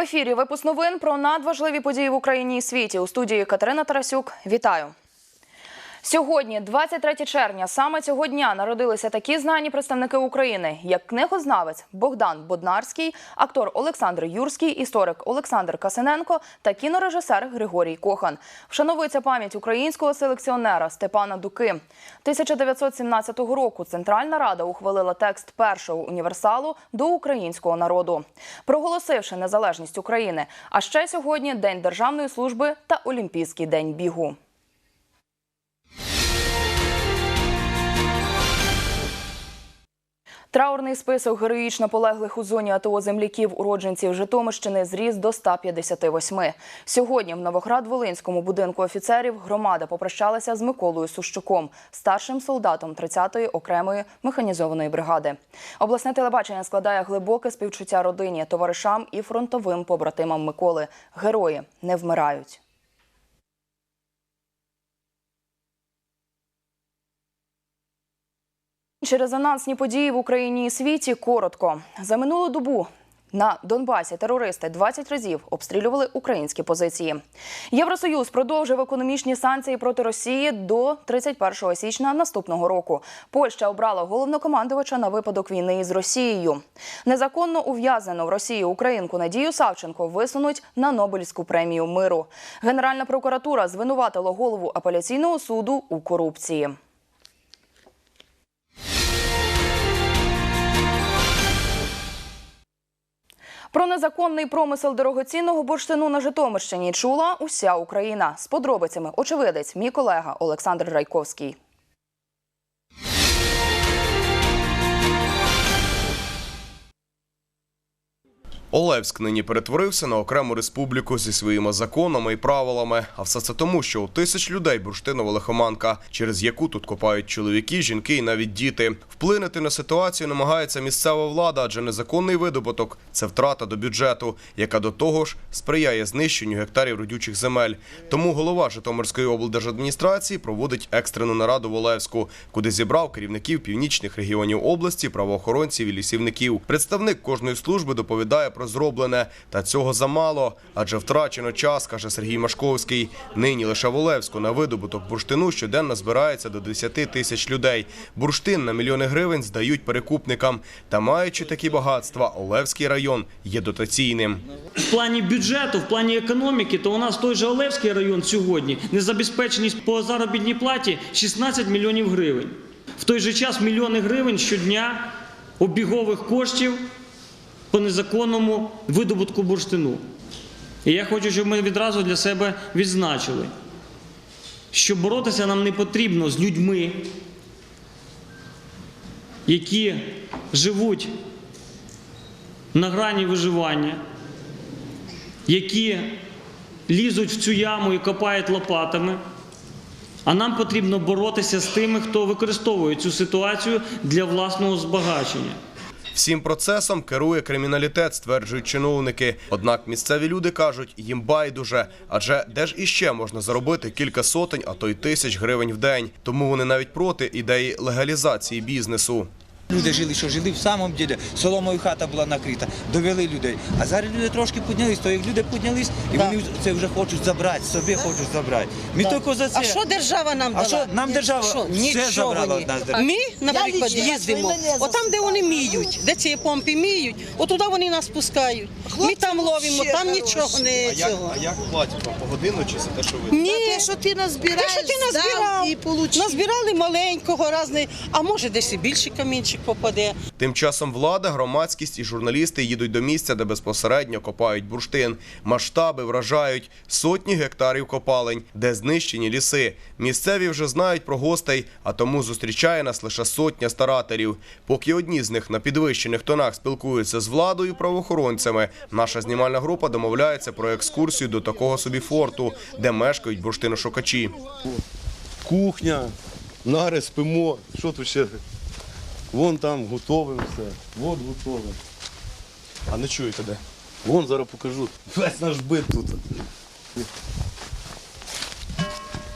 ефірі випуск новин про надважливі події в Україні і світі. У студії Катерина Тарасюк. Вітаю. Сьогодні, 23 червня, саме цього дня народилися такі знані представники України, як книгознавець Богдан Боднарський, актор Олександр Юрський, історик Олександр Касиненко та кінорежисер Григорій Кохан. Вшановується пам'ять українського селекціонера Степана Дуки. 1917 року Центральна Рада ухвалила текст першого універсалу до українського народу, проголосивши незалежність України. А ще сьогодні День державної служби та Олімпійський день бігу. Траурний список героїчно полеглих у зоні АТО земляків уродженців Житомирщини зріс до 158. Сьогодні в Новоград-Волинському будинку офіцерів громада попрощалася з Миколою Сущуком, старшим солдатом 30-ї окремої механізованої бригади. Обласне телебачення складає глибоке співчуття родині, товаришам і фронтовим побратимам Миколи. Герої не вмирають. Чи резонансні події в Україні і світі коротко за минулу добу. На Донбасі терористи 20 разів обстрілювали українські позиції. Євросоюз продовжив економічні санкції проти Росії до 31 січня наступного року. Польща обрала головнокомандувача на випадок війни із Росією. Незаконно ув'язнену в Росії українку Надію Савченко висунуть на Нобелівську премію миру. Генеральна прокуратура звинуватила голову апеляційного суду у корупції. Про незаконний промисел дорогоцінного бурштину на Житомирщині чула уся Україна. З подробицями очевидець, мій колега Олександр Райковський. Олевськ нині перетворився на окрему республіку зі своїми законами і правилами. А все це тому, що у тисяч людей бурштинова лихоманка, через яку тут копають чоловіки, жінки і навіть діти. Вплинути на ситуацію намагається місцева влада, адже незаконний видобуток це втрата до бюджету, яка до того ж сприяє знищенню гектарів родючих земель. Тому голова Житомирської облдержадміністрації проводить екстрену нараду в Олевську, куди зібрав керівників північних регіонів області, правоохоронців і лісівників. Представник кожної служби доповідає про зроблене, та цього замало, адже втрачено час, каже Сергій Машковський. Нині лише в Олевську на видобуток бурштину щоденно збирається до 10 тисяч людей. Бурштин на мільйони гривень здають перекупникам. Та маючи такі багатства, Олевський район є дотаційним. В плані бюджету, в плані економіки, то у нас той же Олевський район сьогодні незабезпеченість по заробітній платі 16 мільйонів гривень. В той же час мільйони гривень щодня обігових коштів по незаконному видобутку бурштину. І я хочу, щоб ми відразу для себе відзначили, що боротися нам не потрібно з людьми, які живуть на грані виживання, які лізуть в цю яму і копають лопатами. А нам потрібно боротися з тими, хто використовує цю ситуацію для власного збагачення. Всім процесом керує криміналітет, стверджують чиновники. Однак місцеві люди кажуть, їм байдуже, адже де ж іще можна заробити кілька сотень, а то й тисяч гривень в день. Тому вони навіть проти ідеї легалізації бізнесу. Люди жили, що жили в самому ділі, соломою хата була накрита, довели людей. А зараз люди трошки піднялись, то як люди піднялись, і вони це вже хочуть забрати, собі хочуть забрати. Ми тільки за це. А що держава нам А що нам держава Що? все Нічого забрала від нас. Ми, наприклад, їздимо. Отам, де вони міють, де ці помпи міють, отуди вони нас пускають. Ми там ловимо, там нічого не цього. А як платять вам по годину чи за те, що ви? Ні, Те, що ти назбираєш, те, що ти назбирав, і получив. назбирали маленького разний, а може десь і більший камінчик попаде. Тим часом влада, громадськість і журналісти їдуть до місця, де безпосередньо копають бурштин. Масштаби вражають сотні гектарів копалень, де знищені ліси. Місцеві вже знають про гостей, а тому зустрічає нас лише сотня старателів. Поки одні з них на підвищених тонах спілкуються з владою правоохоронцями, наша знімальна група домовляється про екскурсію до такого собі форту, де мешкають бурштиношукачі. кухня, нари спимо. Що тут ще? Вон там готовим все. От готовим. А не чуєте де? Вон зараз покажу. Весь наш бит тут.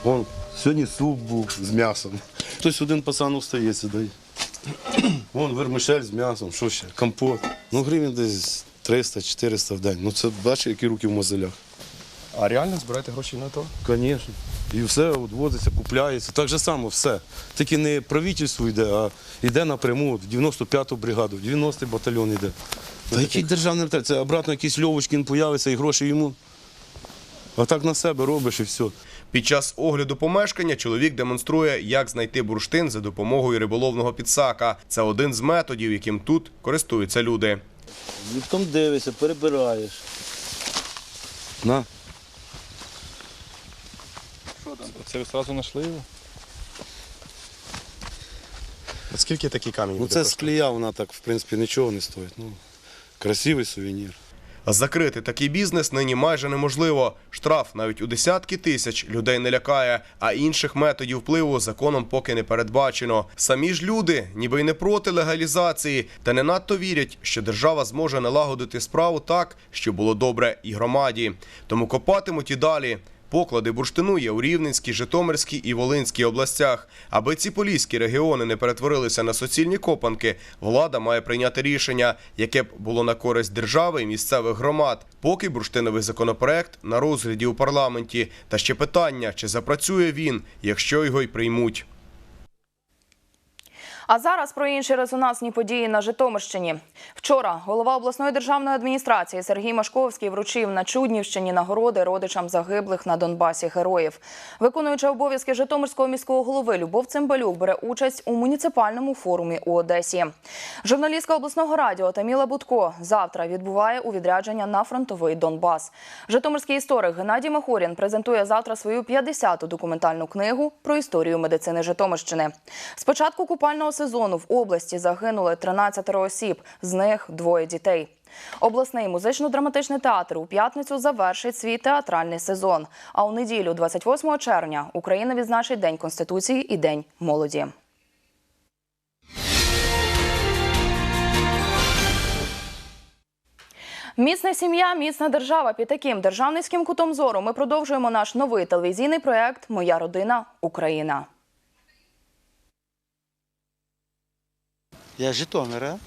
Вон, сьогодні суп був з м'ясом. Хтось один пацан устається, дай. Вон вермишель з м'ясом, що ще? Компот. Ну, гривень десь 300-400 в день. Ну це бачиш, які руки в мозолях. А реально збираєте гроші на то? Звісно. І все от возиться, купляється. Так же само все. Тільки не правительство йде, а йде напряму в 95-ту бригаду, в 90-й батальйон йде. Та який державний? Це обратно якийсь Льовочкін появиться і гроші йому. А так на себе робиш і все. Під час огляду помешкання чоловік демонструє, як знайти бурштин за допомогою риболовного підсака. Це один з методів, яким тут користуються люди. Ліфтом дивишся, перебираєш. На. Це ви одразу знайшли його? А скільки такий камінь? Ну це з клея, вона так, в принципі, нічого не стоїть. Ну, красивий сувенір. Закрити такий бізнес нині майже неможливо. Штраф навіть у десятки тисяч людей не лякає, а інших методів впливу законом поки не передбачено. Самі ж люди, ніби й не проти легалізації, та не надто вірять, що держава зможе налагодити справу так, що було добре і громаді. Тому копатимуть і далі. Поклади бурштину є у Рівненській, Житомирській і Волинській областях. Аби ці поліські регіони не перетворилися на соцільні копанки, влада має прийняти рішення, яке б було на користь держави і місцевих громад. Поки бурштиновий законопроект на розгляді у парламенті. Та ще питання, чи запрацює він, якщо його й приймуть. А зараз про інші резонансні події на Житомирщині. Вчора голова обласної державної адміністрації Сергій Машковський вручив на Чуднівщині нагороди родичам загиблих на Донбасі героїв. Виконуючи обов'язки Житомирського міського голови Любов Цимбалюк бере участь у муніципальному форумі у Одесі. Журналістка обласного радіо Таміла Будко завтра відбуває у відрядження на фронтовий Донбас. Житомирський історик Геннадій Махорін презентує завтра свою 50-ту документальну книгу про історію медицини Житомирщини. З початку купального сезону в області загинули 13 осіб, з них двоє дітей. Обласний музично-драматичний театр у п'ятницю завершить свій театральний сезон. А у неділю, 28 червня, Україна відзначить День Конституції і День молоді. Міцна сім'я, міцна держава. Під таким державницьким кутом зору ми продовжуємо наш новий телевізійний проект Моя родина Україна. Я з Житомира.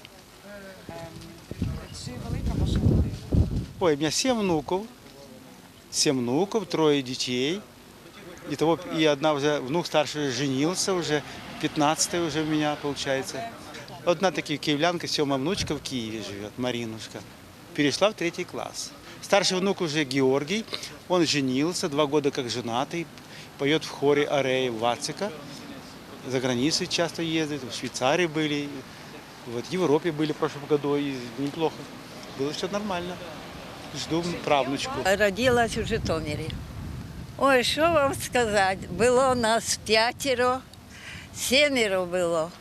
Ой, у меня семь внуков. Семь внуков, трое детей. И, того, и одна уже, внук старший женился уже, 15 уже у меня получается. Одна таки киевлянка, сьома внучка в Киеве живет, Маринушка. Перешла в третий класс. Старший внук уже Георгий, он женился, два года как женатый, поет в хоре Ареи Вацика. За границей часто ездит, в Швейцарии были, вот в Европе были в прошлом году, и неплохо. Было все нормально. Жду правнучку. Родилась у Житомирі. Ой, що вам сказати? Було нас п'ятеро, семеро було.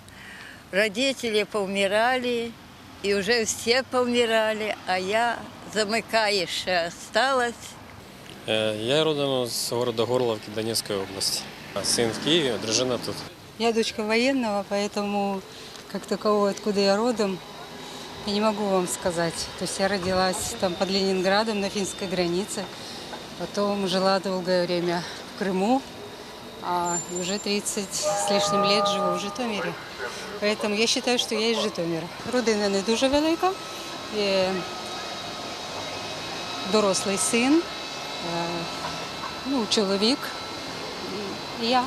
Родителі повмирали, і вже всі повмирали, а я замикаюча осталась. Е, Я родом з города Горловки Донецької області. А Син в Києві, дружина тут. Я дочка военного, поэтому как такового, откуда я родом, я не могу вам сказать. То есть я родилась там под Ленинградом на финской границе, потом жила долгое время в Крыму, а уже 30 с лишним лет живу в Житомире. Поэтому я считаю, что я из Житомира. Родина не дуже велика. Дорослий син, е, ну, чоловік і я.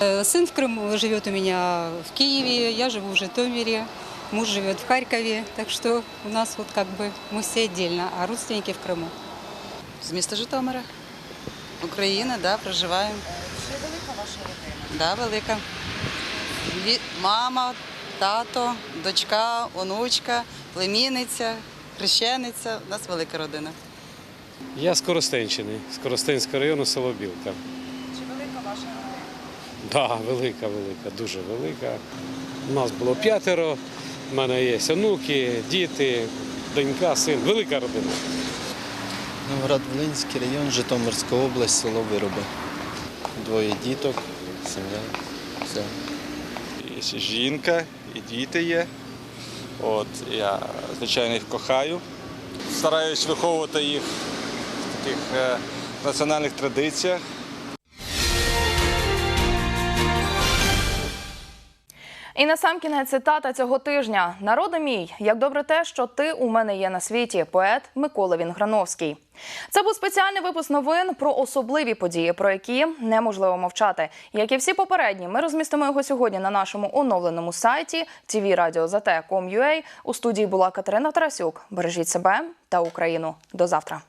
Э, Сын в Крыму живет у меня в Киеве, я живу в Житомире, муж живет в Харькове, так что у нас вот как бы мы все отдельно, а родственники в Крыму. З міста Житомира. Україна, да, проживаємо. Чи велика ваша родина? Да, велика. Дві- Мама, тато, дочка, онучка, племінниця, хрещениця. У нас велика родина. Я з Коростенщини, з Коростенського району, село Білка. Так, да, велика, велика, дуже велика. У нас було п'ятеро, в мене є онуки, діти, донька, син. Велика родина. Новоград-Волинський район, Житомирська область, село Вироби. Двоє діток, сім'я. Все. Є жінка, і діти є. От, я, звичайно, їх кохаю. Стараюсь виховувати їх в таких е, національних традиціях. І насамкінець цитата цього тижня: Народи мій, як добре те, що ти у мене є на світі. Поет Микола Вінграновський. Це був спеціальний випуск новин про особливі події, про які неможливо мовчати. Як і всі попередні, ми розмістимо його сьогодні на нашому оновленому сайті tvradio.zt.com.ua. У студії була Катерина Тарасюк. Бережіть себе та Україну. До завтра.